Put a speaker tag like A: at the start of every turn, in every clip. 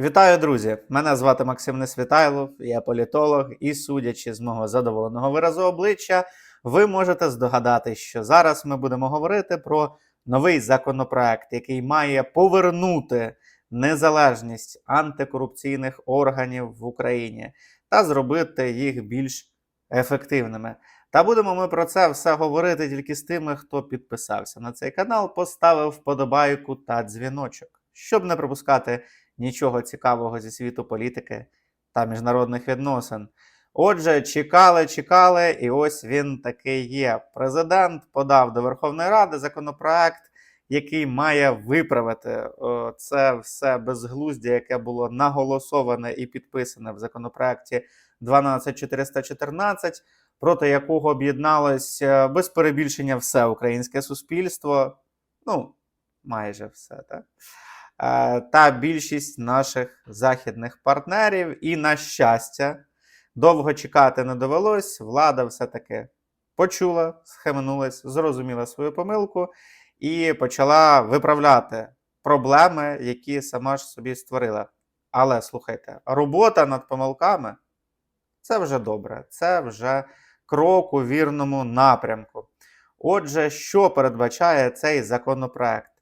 A: Вітаю, друзі! Мене звати Максим Несвітайлов, я політолог, і судячи з мого задоволеного виразу обличчя, ви можете здогадатись, що зараз ми будемо говорити про новий законопроект, який має повернути незалежність антикорупційних органів в Україні та зробити їх більш ефективними. Та будемо ми про це все говорити тільки з тими, хто підписався на цей канал, поставив вподобайку та дзвіночок, щоб не пропускати нічого цікавого зі світу політики та міжнародних відносин. Отже, чекали, чекали, і ось він таки є. Президент подав до Верховної Ради законопроект, який має виправити це все безглуздя, яке було наголосоване і підписане в законопроекті 12414, проти якого об'єдналось е, без перебільшення все українське суспільство. Ну, майже все, так? Е, та більшість наших західних партнерів. І, на щастя, довго чекати не довелось. Влада все-таки почула, схаменулась, зрозуміла свою помилку і почала виправляти проблеми, які сама ж собі створила. Але слухайте, робота над помилками це вже добре, це вже крок у вірному напрямку. Отже, що передбачає цей законопроект?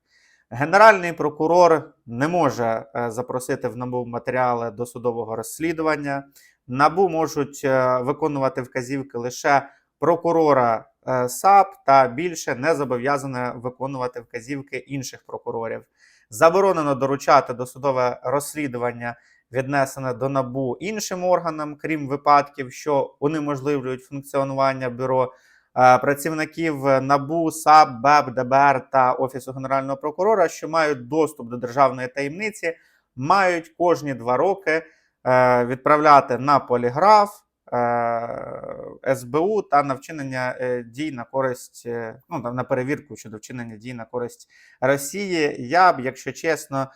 A: Генеральний прокурор не може е, запросити в НАБУ матеріали досудового розслідування. НАБУ можуть е, виконувати вказівки лише прокурора е, САП та більше не зобов'язане виконувати вказівки інших прокурорів. Заборонено доручати досудове розслідування, віднесене до НАБУ іншим органам, крім випадків, що унеможливлюють функціонування бюро працівників НАБУ, САП, БЕБ, ДБР та Офісу Генерального прокурора, що мають доступ до державної таємниці, мають кожні два роки е, відправляти на поліграф е, СБУ та на вчинення е, дій на користь, е, ну на перевірку щодо вчинення дій на користь Росії. Я б, якщо чесно,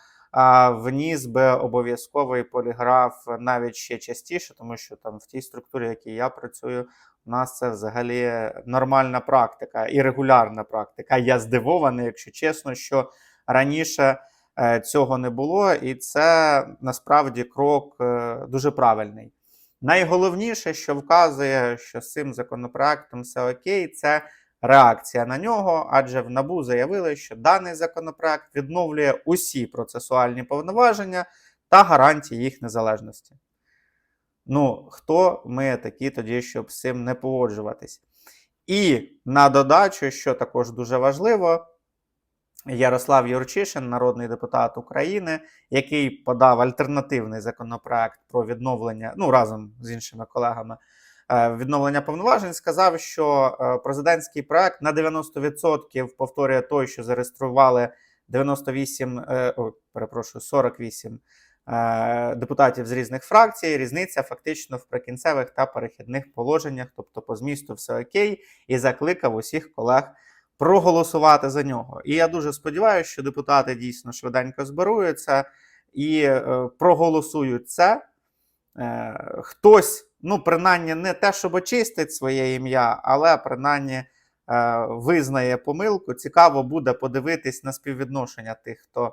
A: вніс би обов'язковий поліграф навіть ще частіше, тому що там в тій структурі, в якій я працюю, у нас це взагалі нормальна практика і регулярна практика. Я здивований, якщо чесно, що раніше е, цього не було, і це насправді крок е, дуже правильний. Найголовніше, що вказує, що з цим законопроектом все окей, це реакція на нього, адже в НАБУ заявили, що даний законопроект відновлює усі процесуальні повноваження та гарантії їх незалежності. Ну, хто ми такі тоді, щоб з цим не погоджуватись? І на додачу, що також дуже важливо, Ярослав Юрчишин, народний депутат України, який подав альтернативний законопроект про відновлення, ну разом з іншими колегами, е, відновлення повноважень, сказав, що е, президентський проект на 90% повторює той, що зареєстрували 98, е, о, перепрошую, 48 е, депутатів з різних фракцій. Різниця фактично в прикінцевих та перехідних положеннях, тобто по змісту все окей, і закликав усіх колег проголосувати за нього. І я дуже сподіваюся, що депутати дійсно швиденько зберуються і е, проголосують це. Е, хтось, ну, принаймні, не те, щоб очистить своє ім'я, але принаймні е, визнає помилку. Цікаво буде подивитись на співвідношення тих, хто е,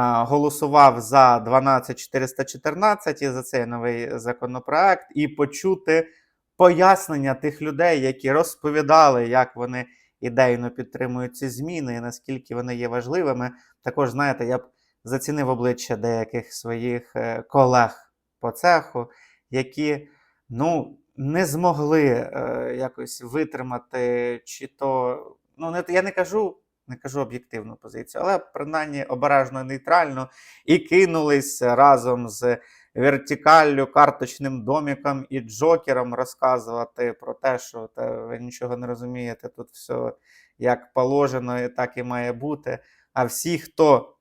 A: голосував за 12414 і за цей новий законопроект, і почути пояснення тих людей, які розповідали, як вони ідейно підтримують ці зміни і наскільки вони є важливими. Також, знаєте, я б зацінив обличчя деяких своїх е, колег по цеху, які ну, не змогли е, якось витримати, чи то. Ну, не, я не кажу. Не кажу об'єктивну позицію, але принаймні обережно нейтрально і кинулись разом з вертикаллю, карточним доміком і джокером розказувати про те, що та, ви нічого не розумієте, тут все як положено, і так і має бути. А всі, хто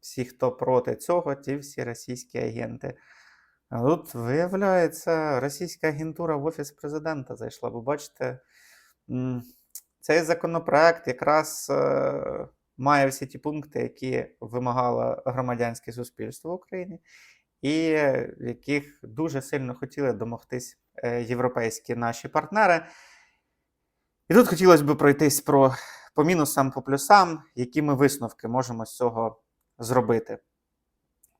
A: всі, хто проти цього, ті всі російські агенти. А тут, виявляється, російська агентура в Офіс президента зайшла. Ви бачите, цей законопроект якраз е, має всі ті пункти, які вимагало громадянське суспільство в Україні, і яких дуже сильно хотіли домогтись е, європейські наші партнери. І тут хотілося б пройтись про, по мінусам, по плюсам, які ми висновки можемо з цього зробити.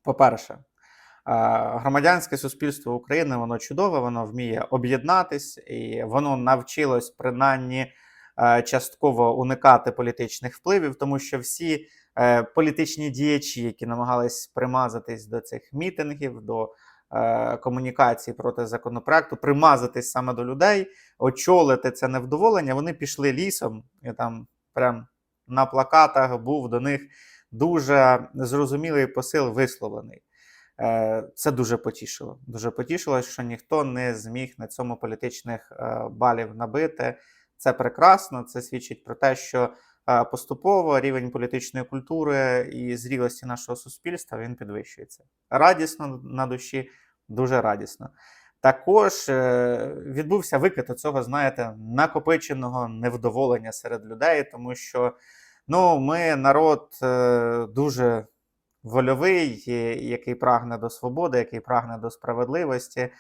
A: По-перше, е, громадянське суспільство України воно чудове, воно вміє об'єднатись, і воно навчилось принаймні е, частково уникати політичних впливів, тому що всі е, політичні діячі, які намагались примазатись до цих мітингів, до е, комунікації проти законопроекту, примазатись саме до людей, очолити це невдоволення, вони пішли лісом і там прям на плакатах був до них дуже зрозумілий посил висловлений. Е, Це дуже потішило. Дуже потішило, що ніхто не зміг на цьому політичних е, балів набити. Це прекрасно. Це свідчить про те, що е, поступово рівень політичної культури і зрілості нашого суспільства він підвищується. Радісно на душі, дуже радісно. Також е, відбувся викид цього, знаєте, накопиченого невдоволення серед людей, тому що ну, ми народ е, дуже вольовий, який прагне до свободи, який прагне до справедливості.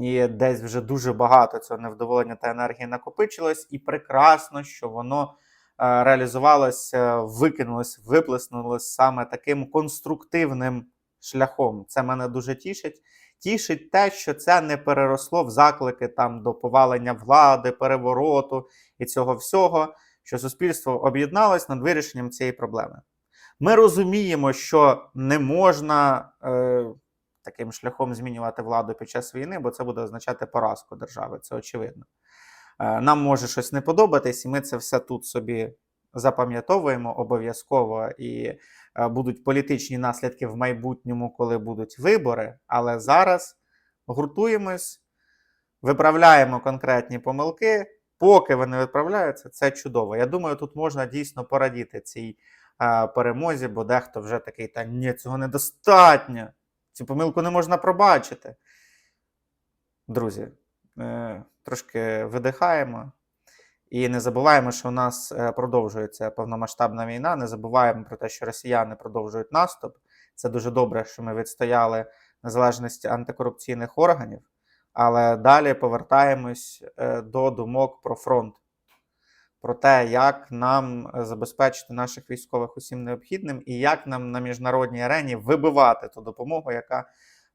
A: І десь вже дуже багато цього невдоволення та енергії накопичилось, і прекрасно, що воно е, реалізувалося, викинулось, виплеснулось саме таким конструктивним шляхом. Це мене дуже тішить. Тішить те, що це не переросло в заклики там до повалення влади, перевороту і цього всього, що суспільство об'єдналось над вирішенням цієї проблеми. Ми розуміємо, що не можна е, таким шляхом змінювати владу під час війни, бо це буде означати поразку держави, це очевидно. Е, нам може щось не подобатись, і ми це все тут собі запам'ятовуємо обов'язково. І е, будуть політичні наслідки в майбутньому, коли будуть вибори. Але зараз гуртуємось, виправляємо конкретні помилки. Поки вони виправляються, це чудово. Я думаю, тут можна дійсно порадіти цій е, перемозі, бо дехто вже такий, та ні, цього недостатньо. Цю помилку не можна пробачити. Друзі, е, трошки видихаємо. І не забуваємо, що у нас е, продовжується повномасштабна війна. Не забуваємо про те, що росіяни продовжують наступ. Це дуже добре, що ми відстояли незалежність антикорупційних органів. Але далі повертаємось е, до думок про фронт, про те, як нам е, забезпечити наших військових усім необхідним, і як нам на міжнародній арені вибивати ту допомогу, яка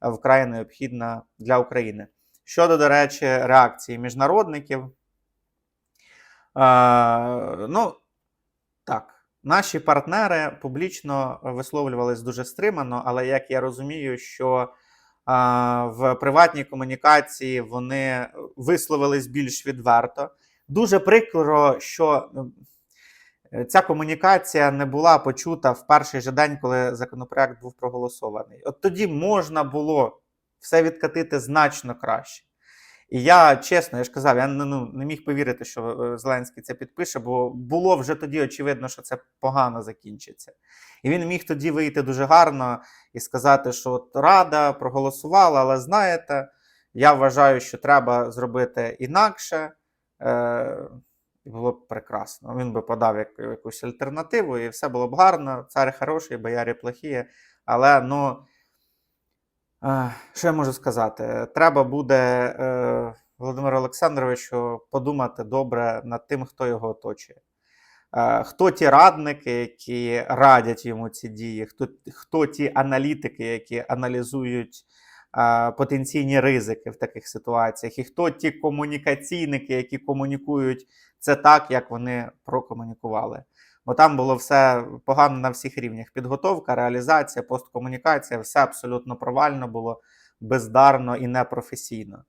A: е, вкрай необхідна для України. Щодо, до речі, реакції міжнародників, е, ну так, наші партнери публічно висловлювались дуже стримано, але як я розумію, що а, в приватній комунікації вони висловились більш відверто. Дуже прикро, що е, ця комунікація не була почута в перший же день, коли законопроект був проголосований. От тоді можна було все відкатити значно краще. І я чесно, я ж казав, я ну, не міг повірити, що е, Зеленський це підпише, бо було вже тоді очевидно, що це погано закінчиться. І він міг тоді вийти дуже гарно і сказати, що от Рада проголосувала, але знаєте, я вважаю, що треба зробити інакше. Е, і було б прекрасно. Він би подав як, якусь альтернативу, і все було б гарно. Цар хороший, боярі плохі. Але ну. Е, Що я можу сказати? Треба буде е, Володимиру Олександровичу подумати добре над тим, хто його оточує. Хто ті радники, які радять йому ці дії, хто, хто ті аналітики, які аналізують потенційні ризики в таких ситуаціях, і хто ті комунікаційники, які комунікують це так, як вони прокомунікували. Бо там було все погано на всіх рівнях. Підготовка, реалізація, посткомунікація, все абсолютно провально було, бездарно і непрофесійно.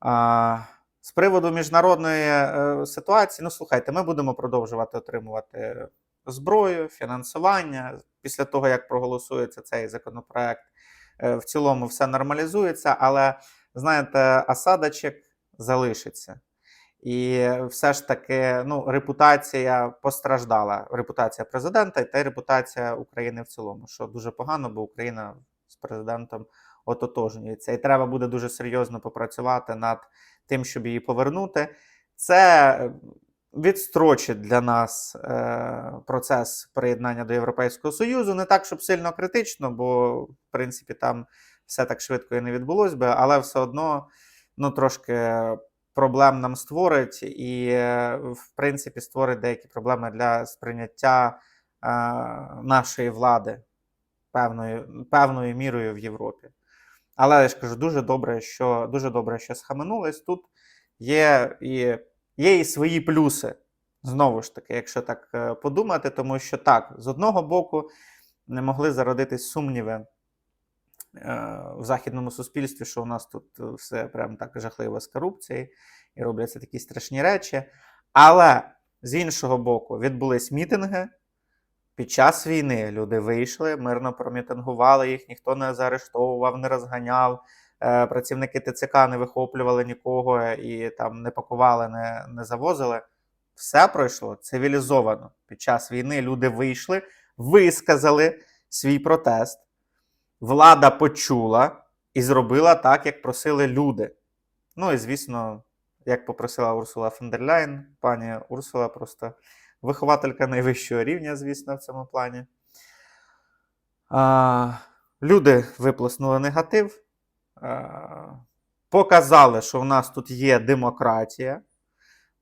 A: А, з приводу міжнародної е, ситуації, ну слухайте, ми будемо продовжувати отримувати зброю, фінансування. Після того, як проголосується цей законопроект, в цілому все нормалізується, але знаєте, осадочок залишиться. І все ж таки, ну, репутація постраждала. Репутація президента та й репутація України в цілому, що дуже погано, бо Україна з президентом ототожнюється. І треба буде дуже серйозно попрацювати над тим, щоб її повернути. Це відстрочить для нас е, процес приєднання до Європейського Союзу. Не так, щоб сильно критично, бо в принципі там все так швидко і не відбулось би, але все одно ну, трошки проблем нам створить, і, е, в принципі, створить деякі проблеми для сприйняття е, нашої влади певною, певною мірою в Європі. Але я ж кажу, дуже добре, що дуже добре, що схаменулись. Тут є і, є і свої плюси. Знову ж таки, якщо так е, подумати, тому що так, з одного боку, не могли зародитись сумніви е, в західному суспільстві, що у нас тут е, все прям так жахливо з корупцією і робляться такі страшні речі. Але з іншого боку, відбулись мітинги. Під час війни люди вийшли, мирно промітингували їх, ніхто не заарештовував, не розганяв. Е, Працівники ТЦК не вихоплювали нікого і там не пакували, не, не завозили. Все пройшло цивілізовано. Під час війни люди вийшли, висказали свій протест. Влада почула і зробила так, як просили люди. Ну і звісно, як попросила Урсула фон дер Ляйн, пані Урсула просто вихователька найвищого рівня, звісно, в цьому плані. А, люди виплеснули негатив, показали, що в нас тут є демократія.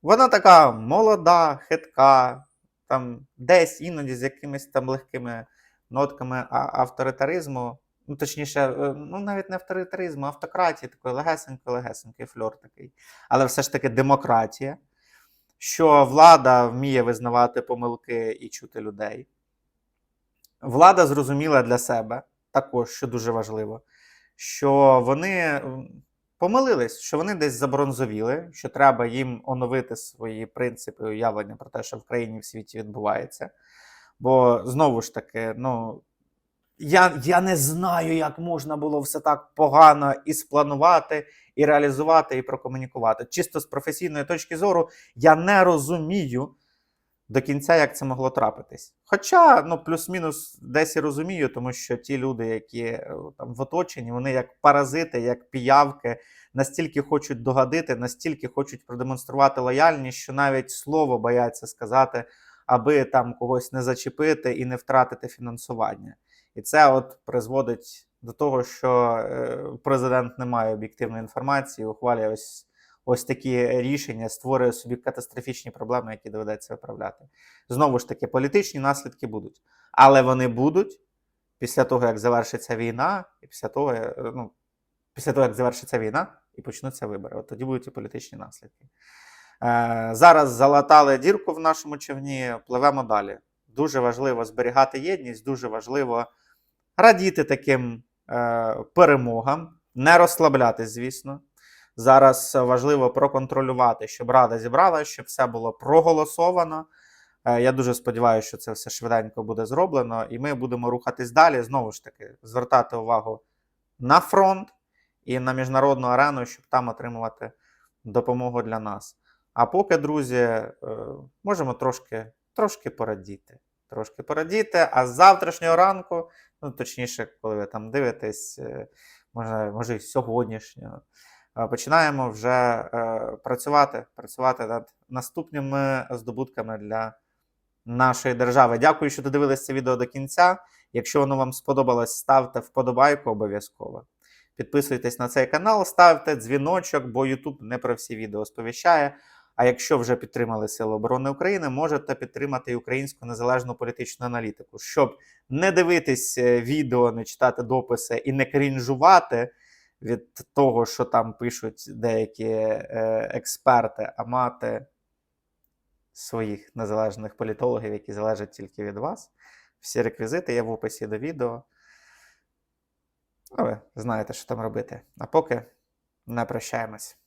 A: Вона така молода, хитка, там десь іноді з якимись там легкими нотками авторитаризму. Ну, точніше, е, ну навіть не авторитаризму, а автократії, такої легесенький-легесенький фльор такий. Але все ж таки демократія, що влада вміє визнавати помилки і чути людей. Влада зрозуміла для себе також, що дуже важливо, що вони помилились, що вони десь забронзовіли, що треба їм оновити свої принципи уявлення про те, що в країні в світі відбувається. Бо знову ж таки, ну. Я, я не знаю, як можна було все так погано і спланувати, і реалізувати, і прокомунікувати. Чисто з професійної точки зору, я не розумію до кінця, як це могло трапитись. Хоча, ну, плюс-мінус десь і розумію, тому що ті люди, які е, там в оточенні, вони як паразити, як піявки, настільки хочуть догадити, настільки хочуть продемонструвати лояльність, що навіть слово бояться сказати, аби там когось не зачепити і не втратити фінансування. І це от призводить до того, що е, президент не має об'єктивної інформації, ухвалює ось, ось такі рішення, створює собі катастрофічні проблеми, які доведеться виправляти. Знову ж таки, політичні наслідки будуть. Але вони будуть після того, як завершиться війна, і після того, е, ну, після того, як завершиться війна, і почнуться вибори. От тоді будуть і політичні наслідки. Е, зараз залатали дірку в нашому човні, пливемо далі. Дуже важливо зберігати єдність, дуже важливо радіти таким е, перемогам, не розслаблятись, звісно. Зараз важливо проконтролювати, щоб рада зібралася, щоб все було проголосовано. Е, я дуже сподіваюся, що це все швиденько буде зроблено, і ми будемо рухатись далі. Знову ж таки, звертати увагу на фронт і на міжнародну арену, щоб там отримувати допомогу для нас. А поки, друзі, е, можемо трошки, трошки порадіти. Трошки порадіти, а з завтрашнього ранку, ну точніше, коли ви там дивитесь, е, може, може і сьогоднішнього, е, починаємо вже е, працювати, працювати над наступними здобутками для нашої держави. Дякую, що додивились це відео до кінця. Якщо воно вам сподобалось, ставте вподобайку обов'язково. Підписуйтесь на цей канал, ставте дзвіночок, бо YouTube не про всі відео сповіщає. А якщо вже підтримали Сили оборони України, можете підтримати і українську незалежну політичну аналітику, щоб не дивитись е, відео, не читати дописи і не крінжувати від того, що там пишуть деякі е, експерти, а мати своїх незалежних політологів, які залежать тільки від вас. Всі реквізити є в описі до відео. Ну, ви знаєте, що там робити. А поки не прощаємось.